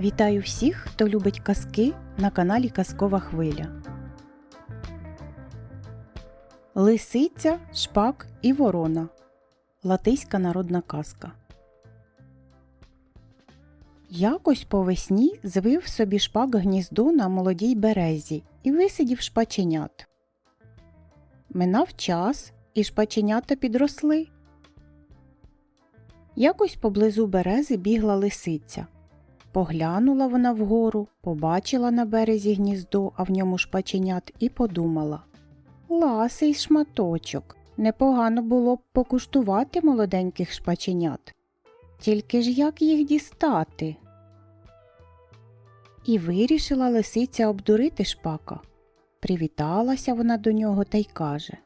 Вітаю всіх, хто любить казки на каналі Казкова Хвиля. Лисиця, шпак і ворона. Латиська народна казка. Якось по весні звив собі шпак гніздо на молодій березі і висидів шпаченят. Минав час, і шпаченята підросли. Якось поблизу берези бігла лисиця. Поглянула вона вгору, побачила на березі гніздо, а в ньому шпаченят, і подумала Ласий шматочок. Непогано було б покуштувати молоденьких шпаченят. Тільки ж як їх дістати? І вирішила лисиця обдурити шпака. Привіталася вона до нього та й каже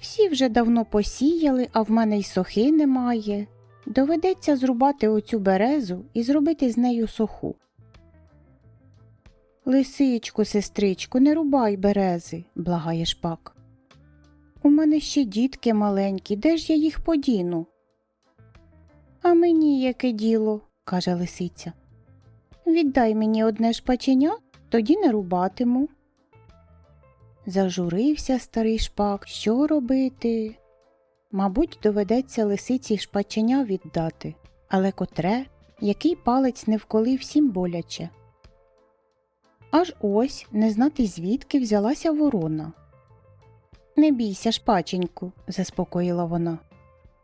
Всі вже давно посіяли, а в мене й сохи немає. Доведеться зрубати оцю березу і зробити з нею суху. Лисичку, сестричку, не рубай берези, благає шпак. У мене ще дітки маленькі, де ж я їх подіну? А мені яке діло, каже лисиця. Віддай мені одне шпаченя, тоді не рубатиму. Зажурився старий шпак, що робити? Мабуть, доведеться лисиці шпаченя віддати, але котре, який палець не вколи всім боляче. Аж ось не знати звідки взялася ворона. Не бійся, шпаченьку, заспокоїла вона.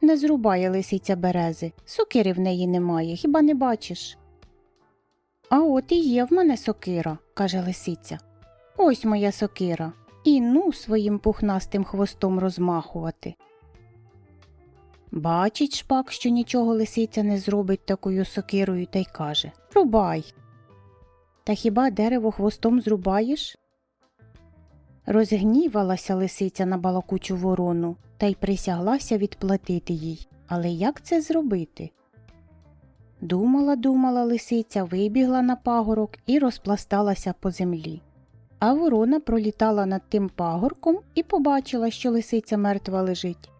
Не зрубає лисиця берези, сокири в неї немає, хіба не бачиш? А от і є в мене сокира, каже лисиця. Ось моя сокира. І ну своїм пухнастим хвостом розмахувати. Бачить шпак, що нічого лисиця не зробить такою сокирою, та й каже Рубай. Та хіба дерево хвостом зрубаєш? Розгнівалася лисиця на балакучу ворону та й присяглася відплатити їй. Але як це зробити? Думала, думала лисиця, вибігла на пагорок і розпласталася по землі. А ворона пролітала над тим пагорком і побачила, що лисиця мертва лежить.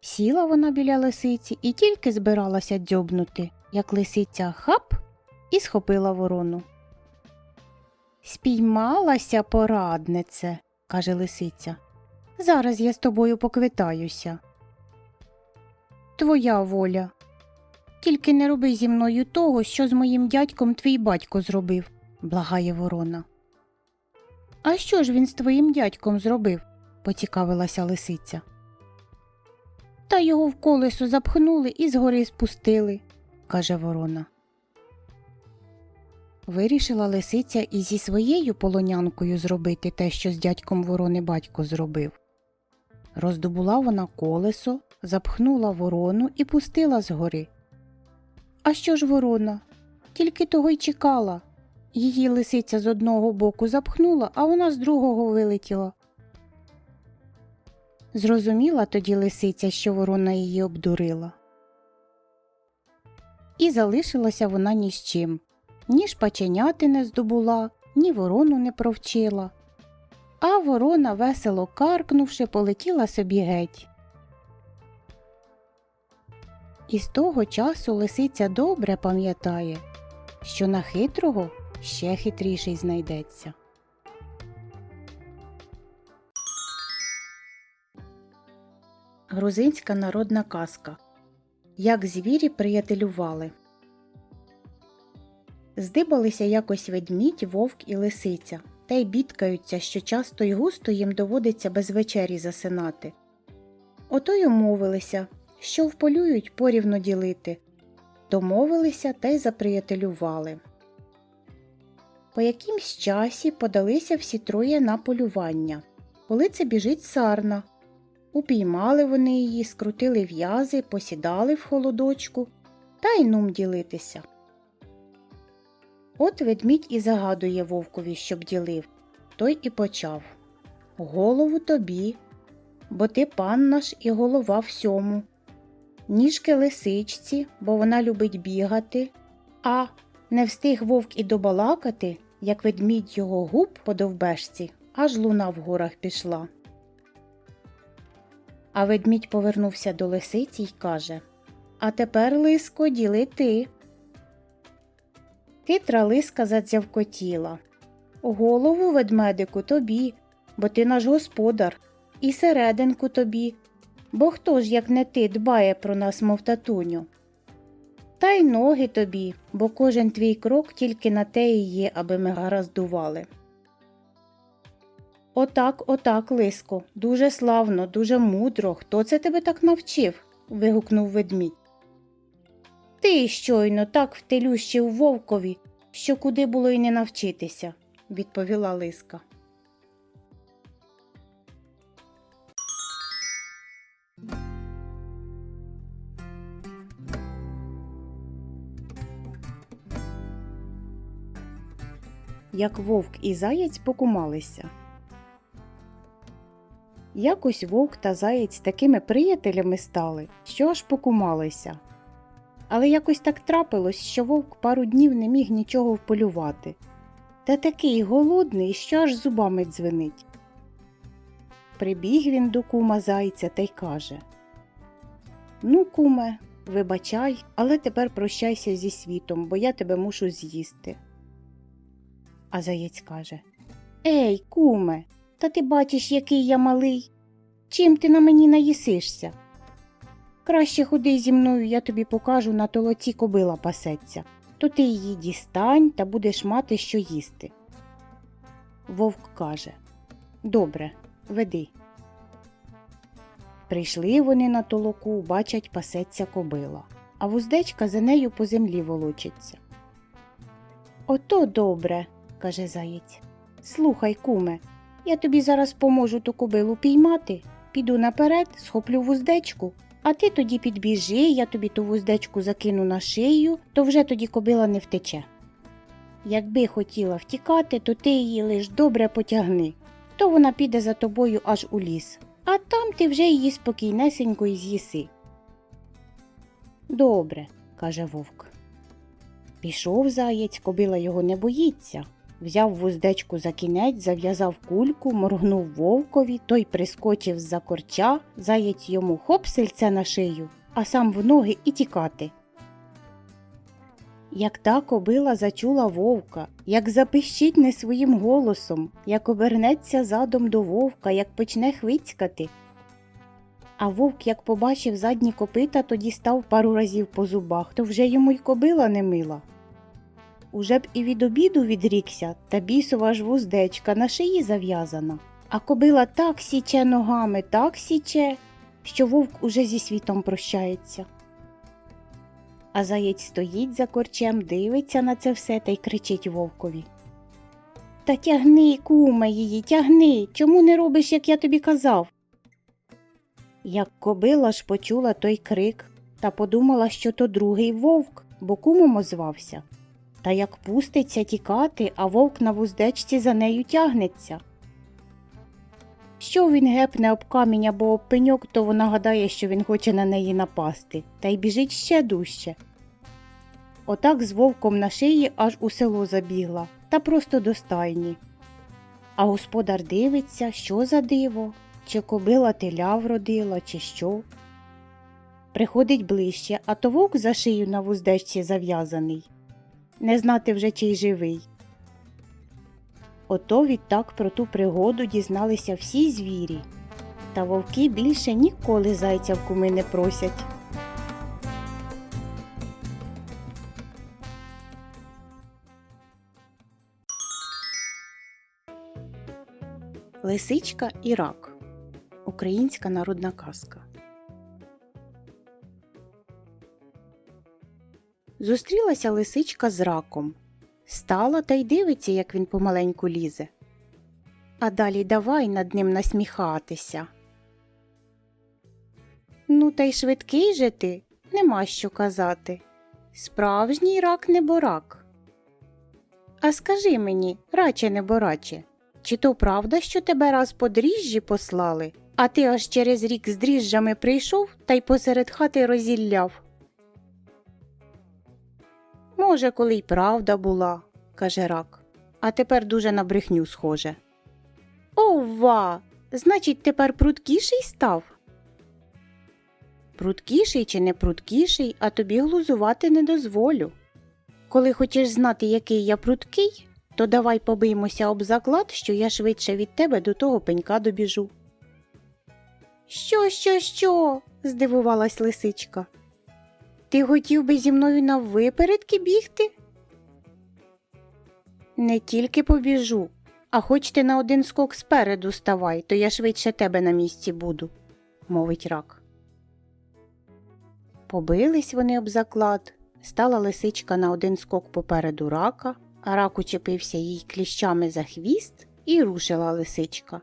Сіла вона біля лисиці і тільки збиралася дзьобнути, як лисиця хап і схопила ворону. Спіймалася, пораднице, каже лисиця. Зараз я з тобою поквитаюся. Твоя воля. Тільки не роби зі мною того, що з моїм дядьком твій батько зробив, благає ворона. А що ж він з твоїм дядьком зробив? поцікавилася лисиця. Та його в колесо запхнули і згори спустили, каже ворона. Вирішила лисиця і зі своєю полонянкою зробити те, що з дядьком ворони батько зробив. Роздобула вона колесо, запхнула ворону і пустила згори. А що ж ворона? Тільки того й чекала. Її лисиця з одного боку запхнула, а вона з другого вилетіла. Зрозуміла тоді лисиця, що ворона її обдурила. І залишилася вона ні з чим. Ні шпаченяти не здобула, ні ворону не провчила. А ворона, весело каркнувши, полетіла собі геть. І з того часу лисиця добре пам'ятає, що на хитрого ще хитріший знайдеться. Грузинська народна казка Як звірі приятелювали. Здибалися якось ведмідь, вовк і лисиця, та й бідкаються, що часто й густо їм доводиться без вечері засинати. Ото й умовилися, що вполюють порівно ділити. Домовилися та й заприятелювали. По якимсь часі подалися всі троє на полювання. Коли це біжить сарна. Упіймали вони її, скрутили в'язи, посідали в холодочку та й нум ділитися. От ведмідь і загадує вовкові, щоб ділив. Той і почав Голову тобі, бо ти пан наш і голова всьому. Ніжки лисичці, бо вона любить бігати, а не встиг вовк і добалакати, як ведмідь його губ по довбешці, аж луна в горах пішла. А ведмідь повернувся до лисиці й каже А тепер, лиско, діли ти. Хитра лиска задзявкотіла. Голову ведмедику тобі, бо ти наш господар, і серединку тобі, бо хто ж, як не ти, дбає про нас, мов татуню. Та й ноги тобі, бо кожен твій крок тільки на те і є, аби ми гараздували. Отак, отак, лиско, дуже славно, дуже мудро. Хто це тебе так навчив? вигукнув ведмідь. Ти щойно так втелющив вовкові, що куди було й не навчитися, відповіла лиска. Як вовк і заєць покумалися. Якось вовк та заєць такими приятелями стали, що аж покумалися. Але якось так трапилось, що вовк пару днів не міг нічого вполювати. Та такий голодний, що аж зубами дзвенить. Прибіг він до кума зайця та й каже Ну, куме, вибачай, але тепер прощайся зі світом, бо я тебе мушу з'їсти. А заєць каже Ей, куме, та ти бачиш, який я малий. Чим ти на мені наїсишся? Краще ходи зі мною, я тобі покажу на толоці кобила пасеться, то ти її дістань та будеш мати що їсти. Вовк каже Добре, веди. Прийшли вони на толоку, бачать, пасеться кобила, а вуздечка за нею по землі волочиться. Ото добре, каже заєць. Слухай, куме, я тобі зараз поможу ту кобилу піймати, піду наперед, схоплю вуздечку, а ти тоді підбіжи, я тобі ту вуздечку закину на шию, то вже тоді кобила не втече. Якби хотіла втікати, то ти її лиш добре потягни, то вона піде за тобою аж у ліс, а там ти вже її спокійнесенько й з'їси. Добре, каже вовк. Пішов заєць, кобила його не боїться. Взяв вуздечку за кінець, зав'язав кульку, моргнув вовкові, той прискочив з-за корча, заєць йому хоп сельце на шию, а сам в ноги і тікати. Як та кобила зачула вовка, як запищить не своїм голосом, як обернеться задом до вовка, як почне хвицькати. А вовк, як побачив задні копита, тоді став пару разів по зубах, то вже йому й кобила не мила. Уже б і від обіду відрікся, та бісова ж вуздечка на шиї зав'язана. А кобила так січе ногами, так січе, що вовк уже зі світом прощається. А заєць стоїть за корчем, дивиться на це все та й кричить вовкові. Та тягни, куме її, тягни. Чому не робиш, як я тобі казав? Як кобила ж почула той крик та подумала, що то другий вовк, бо кумом озвався. Та як пуститься тікати, а вовк на вуздечці за нею тягнеться. Що він гепне об камінь або об пеньок, то вона гадає, що він хоче на неї напасти, та й біжить ще дужче. Отак з вовком на шиї аж у село забігла та просто до стайні. А господар дивиться, що за диво, чи кобила теля вродила, чи що. Приходить ближче, а то вовк за шию на вуздечці зав'язаний не знати вже чий живий. Ото відтак про ту пригоду дізналися всі звірі, та вовки більше ніколи зайця в куми не просять. Лисичка і рак. Українська народна казка. Зустрілася лисичка з раком. Стала та й дивиться, як він помаленьку лізе. А далі давай над ним насміхатися. Ну, та й швидкий же ти, нема що казати. Справжній рак неборак. А скажи мені, раче небораче, чи то правда, що тебе раз по дріжджі послали, а ти аж через рік з дріжджами прийшов та й посеред хати розілляв? Може, коли й правда була, каже рак, а тепер дуже на брехню схоже. Ова! Значить, тепер пруткіший став? Пруткіший чи не пруткіший, а тобі глузувати не дозволю. Коли хочеш знати, який я пруткий, то давай побиймося об заклад, що я швидше від тебе до того пенька добіжу. Що, що, що? здивувалась лисичка. Ти хотів би зі мною наввипередки бігти? Не тільки побіжу, а хоч ти на один скок спереду ставай, то я швидше тебе на місці буду, мовить рак. Побились вони об заклад, стала лисичка на один скок попереду рака, а рак учепився їй кліщами за хвіст і рушила лисичка.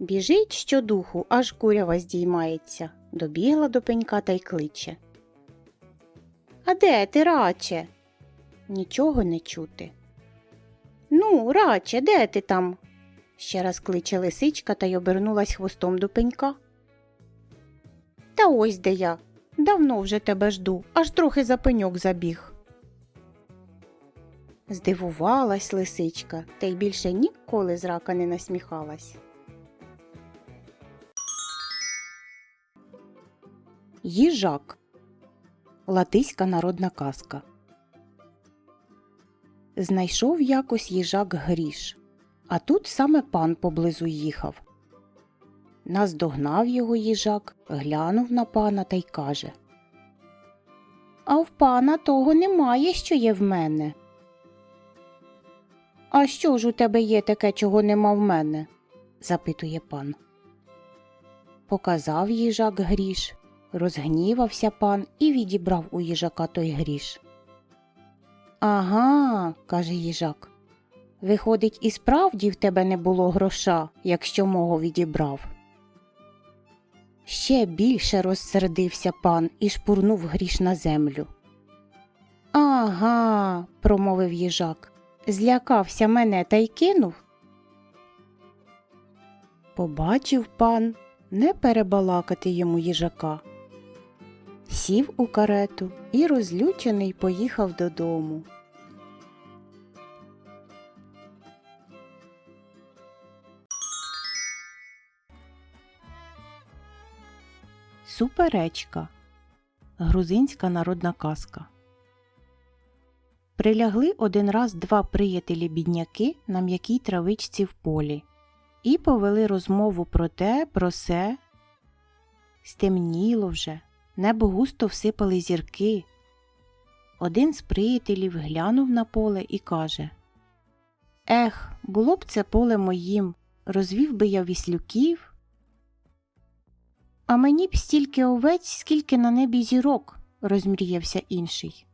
Біжить щодуху, аж курява здіймається, добігла до пенька та й кличе. А де ти, раче? Нічого не чути. Ну, раче, де ти там? ще раз кличе лисичка та й обернулась хвостом до пенька. Та ось де я. Давно вже тебе жду, аж трохи за пеньок забіг. Здивувалась лисичка, та й більше ніколи з рака не насміхалась. Їжак Латиська народна казка. Знайшов якось їжак гріш, а тут саме пан поблизу їхав. Наздогнав його їжак, глянув на пана та й каже А в пана того немає, що є в мене. А що ж у тебе є таке, чого нема в мене? запитує пан. Показав їжак гріш, розгнівався пан і відібрав у їжака той гріш. Ага, каже їжак. Виходить, і справді в тебе не було гроша, якщо мого відібрав. Ще більше розсердився пан і шпурнув гріш на землю. Ага, промовив їжак. Злякався мене та й кинув. Побачив пан не перебалакати йому їжака. Сів у карету і розлючений поїхав додому. Суперечка. Грузинська народна казка. Прилягли один раз два приятелі бідняки на м'якій травичці в полі і повели розмову про те, про се. Стемніло вже, небо густо всипали зірки. Один з приятелів глянув на поле і каже Ех, було б це поле моїм, розвів би я віслюків. А мені б стільки овець, скільки на небі зірок, розмріявся інший.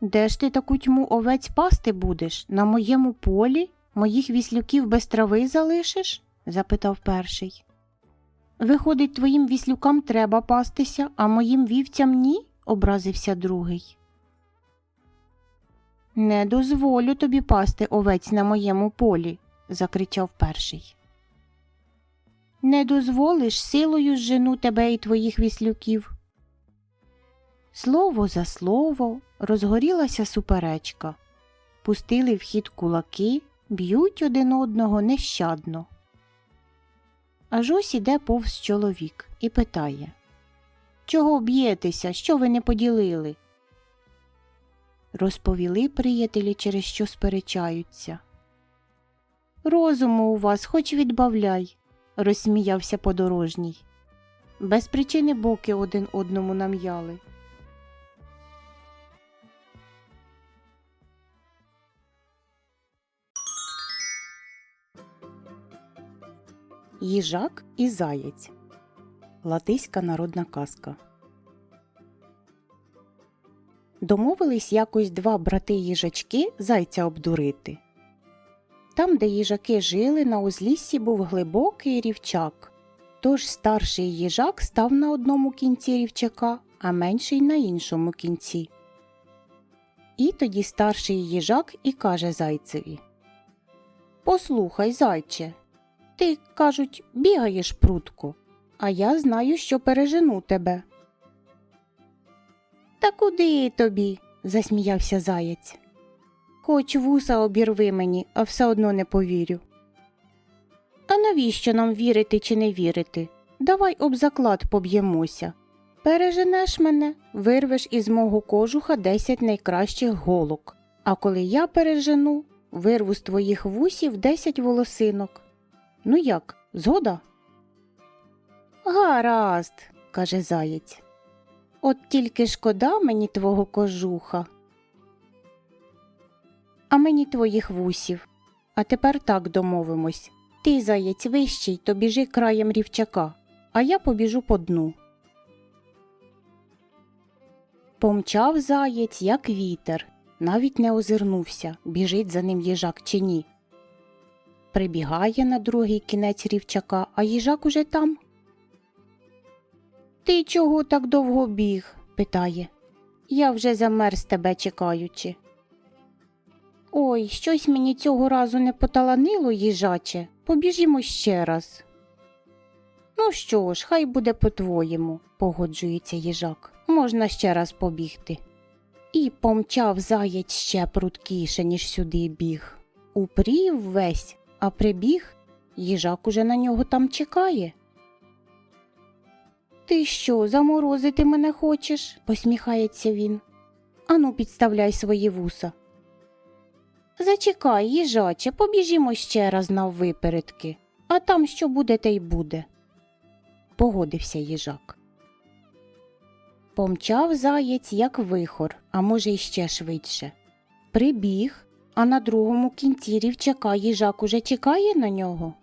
Де ж ти таку тьму овець пасти будеш? На моєму полі? Моїх віслюків без трави залишиш? запитав перший. Виходить, твоїм віслюкам треба пастися, а моїм вівцям ні? образився другий. Не дозволю тобі пасти овець на моєму полі, закричав перший. Не дозволиш силою зжену тебе і твоїх віслюків. Слово за слово розгорілася суперечка. Пустили в хід кулаки, б'ють один одного нещадно. Аж ось іде повз чоловік і питає Чого б'єтеся? Що ви не поділили? Розповіли приятелі, через що сперечаються. Розуму у вас хоч відбавляй, розсміявся подорожній. Без причини боки один одному нам'яли. Їжак і заєць. Латиська народна казка. Домовились якось два брати їжачки зайця обдурити. Там, де їжаки жили, на узліссі був глибокий рівчак. Тож старший їжак став на одному кінці рівчака, а менший на іншому кінці. І тоді старший їжак і каже зайцеві Послухай, зайче, ти, кажуть, бігаєш прутко, а я знаю, що пережену тебе. Та куди тобі? засміявся заєць. Хоч вуса обірви мені, а все одно не повірю. А навіщо нам вірити чи не вірити? Давай об заклад поб'ємося. Переженеш мене, вирвеш із мого кожуха десять найкращих голок. А коли я пережену, вирву з твоїх вусів десять волосинок. Ну як, згода? Гаразд, каже заєць. От тільки шкода мені твого кожуха. А мені твоїх вусів. А тепер так домовимось. Ти, заєць вищий, то біжи краєм рівчака, а я побіжу по дну. Помчав заєць, як вітер, навіть не озирнувся, біжить за ним їжак чи ні. Прибігає на другий кінець рівчака, а їжак уже там. Ти чого так довго біг? питає. Я вже замерз тебе чекаючи. Ой, щось мені цього разу не поталанило, їжаче. Побіжімо ще раз. Ну що ж, хай буде по-твоєму, погоджується їжак. Можна ще раз побігти. І помчав заєць ще пруткіше, ніж сюди біг. Упрів весь, а прибіг, їжак уже на нього там чекає. Ти що, заморозити мене хочеш? посміхається він. Ану, підставляй свої вуса. Зачекай, їжаче, побіжімо ще раз наввипередки, а там що буде, те й буде. Погодився їжак. Помчав заєць, як вихор, а може, й ще швидше. Прибіг, а на другому кінці рівчака їжак уже чекає на нього.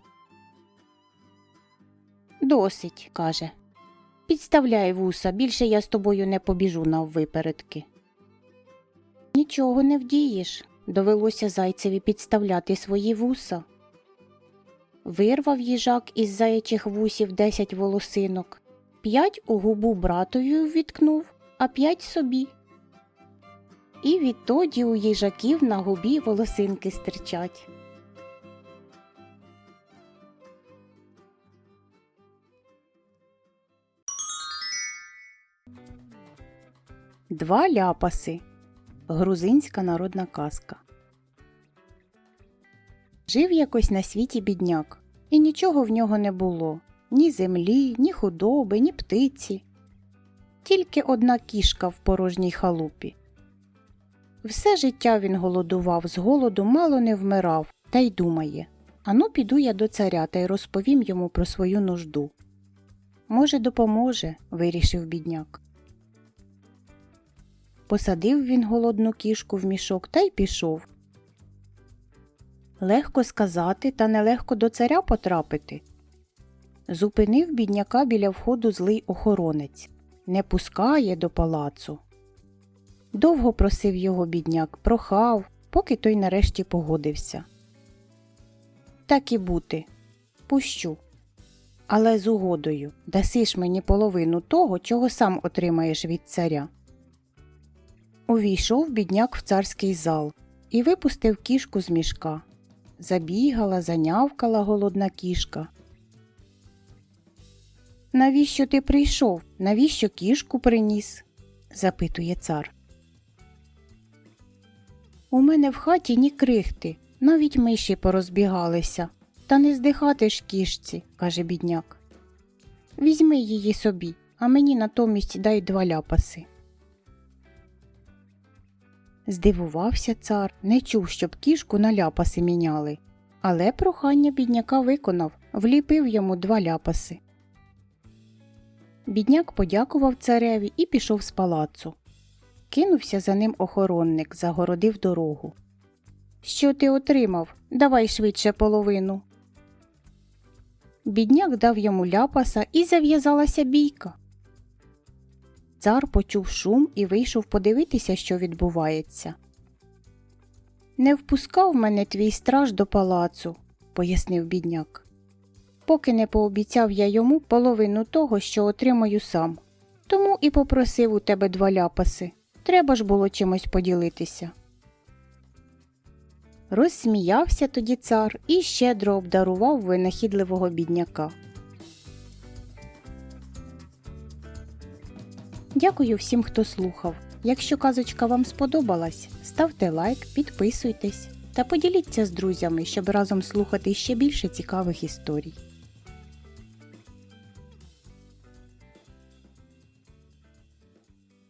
Досить, каже. Підставляй вуса, більше я з тобою не побіжу наввипередки. Нічого не вдієш. Довелося зайцеві підставляти свої вуса. Вирвав їжак із заячих вусів десять волосинок, п'ять у губу братові ввіткнув, а п'ять собі. І відтоді у їжаків на губі волосинки стирчать. Два ляпаси. Грузинська народна казка. Жив якось на світі бідняк, і нічого в нього не було ні землі, ні худоби, ні птиці. Тільки одна кішка в порожній халупі. Все життя він голодував, з голоду мало не вмирав, та й думає Ану, піду я до царя та й розповім йому про свою нужду. Може, допоможе, вирішив бідняк. Посадив він голодну кішку в мішок та й пішов. Легко сказати, та нелегко до царя потрапити. Зупинив бідняка біля входу злий охоронець. Не пускає до палацу. Довго просив його бідняк, прохав, поки той нарешті погодився. Так і бути. Пущу. Але з угодою дасиш мені половину того, чого сам отримаєш від царя. Увійшов бідняк в царський зал і випустив кішку з мішка. Забігала, занявкала голодна кішка. Навіщо ти прийшов? Навіщо кішку приніс? запитує цар. У мене в хаті ні крихти, навіть миші порозбігалися. Та не здихати ж кішці, каже бідняк. Візьми її собі, а мені натомість дай два ляпаси. Здивувався цар, не чув, щоб кішку на ляпаси міняли, але прохання бідняка виконав, вліпив йому два ляпаси. Бідняк подякував цареві і пішов з палацу. Кинувся за ним охоронник, загородив дорогу. Що ти отримав? Давай швидше половину. Бідняк дав йому ляпаса і зав'язалася бійка. Цар почув шум і вийшов подивитися, що відбувається. Не впускав мене твій страж до палацу, пояснив бідняк. Поки не пообіцяв я йому половину того, що отримаю сам. Тому і попросив у тебе два ляпаси. Треба ж було чимось поділитися. Розсміявся тоді цар і щедро обдарував винахідливого бідняка. Дякую всім, хто слухав. Якщо казочка вам сподобалась, ставте лайк, підписуйтесь та поділіться з друзями, щоб разом слухати ще більше цікавих історій.